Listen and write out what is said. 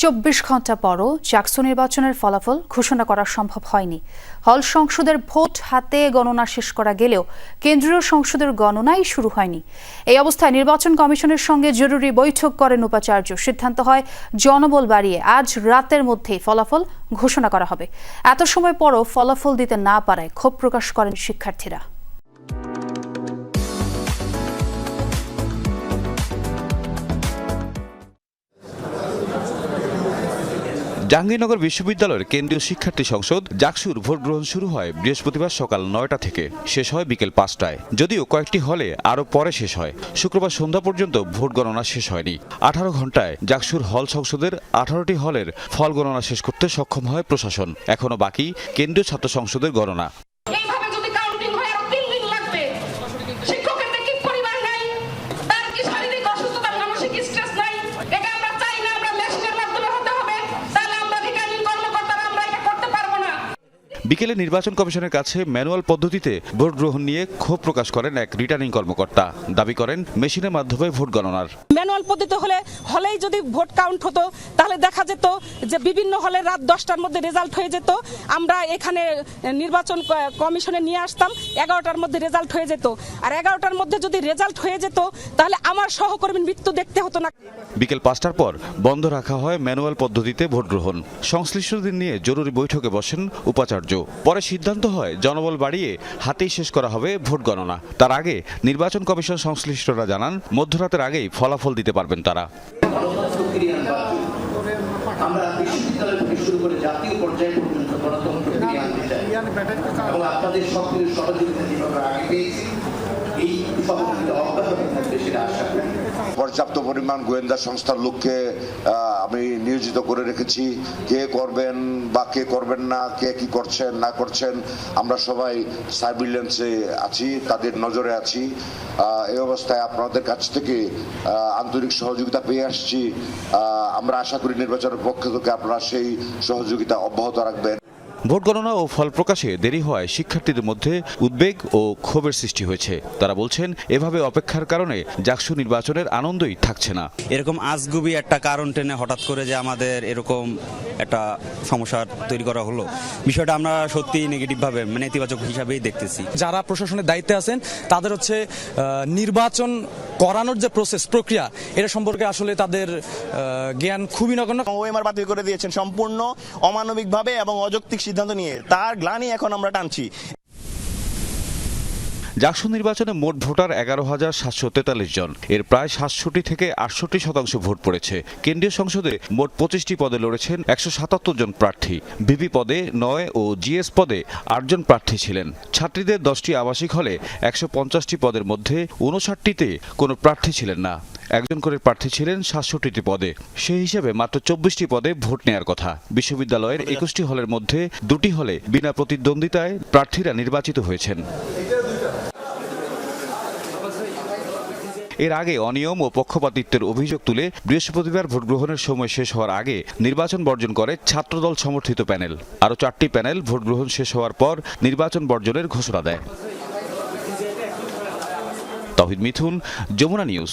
চব্বিশ ঘণ্টা পরও জাকসু নির্বাচনের ফলাফল ঘোষণা করা সম্ভব হয়নি। হল সংসদের ভোট হাতে গণনা শেষ করা গেলেও কেন্দ্রীয় সংসদের গণনাই শুরু হয়নি। এই অবস্থায় নির্বাচন কমিশনের সঙ্গে জরুরি বৈঠক করেন উপাচার্য। সিদ্ধান্ত হয়, জনবল বাড়িয়ে আজ রাতের মধ্যেই ফলাফল ঘোষণা করা হবে। এত সময় পরও ফলাফল দিতে না পারায় ক্ষোভ প্রকাশ করেন শিক্ষার্থীরা। জাহাঙ্গীরনগর বিশ্ববিদ্যালয়ের কেন্দ্রীয় শিক্ষার্থী সংসদ জাকসুর ভোট গ্রহণ শুরু হয় বৃহস্পতিবার সকাল নয়টা থেকে। শেষ হয় বিকেল পাঁচটায়। যদিও কয়েকটি হলে আরও পরে শেষ হয়। শুক্রবার সন্ধ্যা পর্যন্ত ভোট গণনা শেষ হয়নি। আঠারো ঘন্টায় জাকসুর হল সংসদের আঠারোটি হলের ফল গণনা শেষ করতে সক্ষম হয় প্রশাসন। এখনও বাকি কেন্দ্রীয় ছাত্র সংসদের গণনা এইভাবে যদি কাউন্টিং হয় আরও তিন দিন লাগবে শিক্ষকের কি পরিবার নাই তার কি শারীরিক অসুস্থতা মানসিক স্ট্রেস নাই এটা আমরা চাই না আমরা মেশিনের মাধ্যমে হতে হবে তাহলে আমরা রিটার্নিং কর্মকর্তারা আমরা এটা করতে পারব না বিকেলে নির্বাচন কমিশনের কাছে ম্যানুয়াল পদ্ধতিতে ভোট গ্রহণ নিয়ে ক্ষোভ প্রকাশ করেন এক রিটার্নিং কর্মকর্তা। দাবি করেন মেশিনের মাধ্যমে ভোট গণনার। ম্যানুয়াল পদ্ধতি হলে হলেই যদি ভোট কাউন্ট হতো তাহলে দেখা যেত যে বিভিন্ন হলে রাত দশটার মধ্যে রেজাল্ট হয়ে যেত। আমরা এখানে নির্বাচন কমিশনে নিয়ে আসতাম এগারোটার মধ্যে রেজাল্ট হয়ে যেত। আর এগারোটার মধ্যে যদি রেজাল্ট হয়ে যেত তাহলে আমার সহকর্মীর মৃত্যু দেখতে হতো না। বিকেল পাঁচটার পর বন্ধ রাখা হয় ম্যানুয়াল পদ্ধতিতে ভোট গ্রহণ। সংশ্লিষ্টদের নিয়ে জরুরি বৈঠকে বসেন উপাচার্য। পরে সিদ্ধান্ত হয় জনবল বাড়িয়ে হাতেই শেষ করা হবে ভোট গণনা। তার আগে নির্বাচন কমিশন সংশ্লিষ্টরা জানান, মধ্যরাতের আগেই ফলাফল দিতে পারবেন তারা। আমরা বিশ্ববিদ্যালয় থেকে শুরু করে জাতীয় পর্যায় পর্যন্ত গণতন্ত্র এবং আপনাদের সক্রিয় সহযোগিতা আগে পেয়েছি। এই অব্যাহত আশা পর্যাপ্ত পরিমাণ গোয়েন্দা সংস্থার লোককে আমি নিয়োজিত করে রেখেছি। কে করবেন বা কে করবেন না, কে কি করছেন, না করছেন, আমরা সবাই সার্ভিলেন্সে আছি, তাদের নজরে আছি। এই অবস্থায় আপনাদের কাছ থেকে আন্তরিক সহযোগিতা পেয়ে আসছি। আমরা আশা করি নির্বাচনের পক্ষ থেকে আপনারা সেই সহযোগিতা অব্যাহত রাখবেন। ভোট গণনা ও ফল প্রকাশে দেরি হওয়ায় শিক্ষার্থীদের মধ্যে উদ্বেগ ও ক্ষোভের সৃষ্টি হয়েছে। তারা বলছেন এভাবে অপেক্ষার কারণে জাকসু নির্বাচনের আনন্দই থাকছে না। এরকম আজগুবি একটা কারণ টেনে হঠাৎ করে যে আমাদের এরকম একটা সমস্যা তৈরি করা হলো বিষয়টা আমরা সত্যি নেগেটিভভাবে মানে নেতিবাচক হিসাবেই দেখতেছি। যারা প্রশাসনের দায়িত্বে আছেন তাদের হচ্ছে নির্বাচন করানোর যে প্রসেস প্রক্রিয়া, এটা সম্পর্কে আসলে তাদের জ্ঞান খুবই নগণ্য। ওএমআর বাতিল করে দিয়েছেন সম্পূর্ণ অমানবিকভাবে এবং অযৌক্তিক সিদ্ধান্ত নিয়ে। তার গ্লানি এখন আমরা টানছি। জাকসু নির্বাচনে মোট ভোটার এগারো হাজার সাতশো তেতাল্লিশ জন। এর প্রায় সাতষট্টি থেকে আটষট্টি শতাংশ ভোট পড়েছে। কেন্দ্রীয় সংসদে মোট পঁচিশটি পদে লড়েছেন একশো সাতাত্তর জন প্রার্থী। বিপি পদে নয় ও জিএস পদে আটজন প্রার্থী ছিলেন। ছাত্রীদের দশটি আবাসিক হলে একশো পঞ্চাশটি পদের মধ্যে উনষাটটিতে কোনো প্রার্থী ছিলেন না। একজন করে প্রার্থী ছিলেন সাতষট্টিটি পদে। সেই হিসেবে মাত্র চব্বিশটি পদে ভোট নেয়ার কথা। বিশ্ববিদ্যালয়ের একুশটি হলের মধ্যে দুটি হলে বিনা প্রতিদ্বন্দ্বিতায় প্রার্থীরা নির্বাচিত হয়েছেন। এর আগে অনিয়ম ও পক্ষপাতিত্বের অভিযোগ তুলে বৃহস্পতিবার ভোট গ্রহণের সময় শেষ হওয়ার আগে নির্বাচন বর্জন করে ছাত্রদল সমর্থিত প্যানেল। আরও চারটি প্যানেল ভোট গ্রহণ শেষ হওয়ার পর নির্বাচন বর্জনের ঘোষণা দেয়। তহিদ মিথুন, যমুনা নিউজ।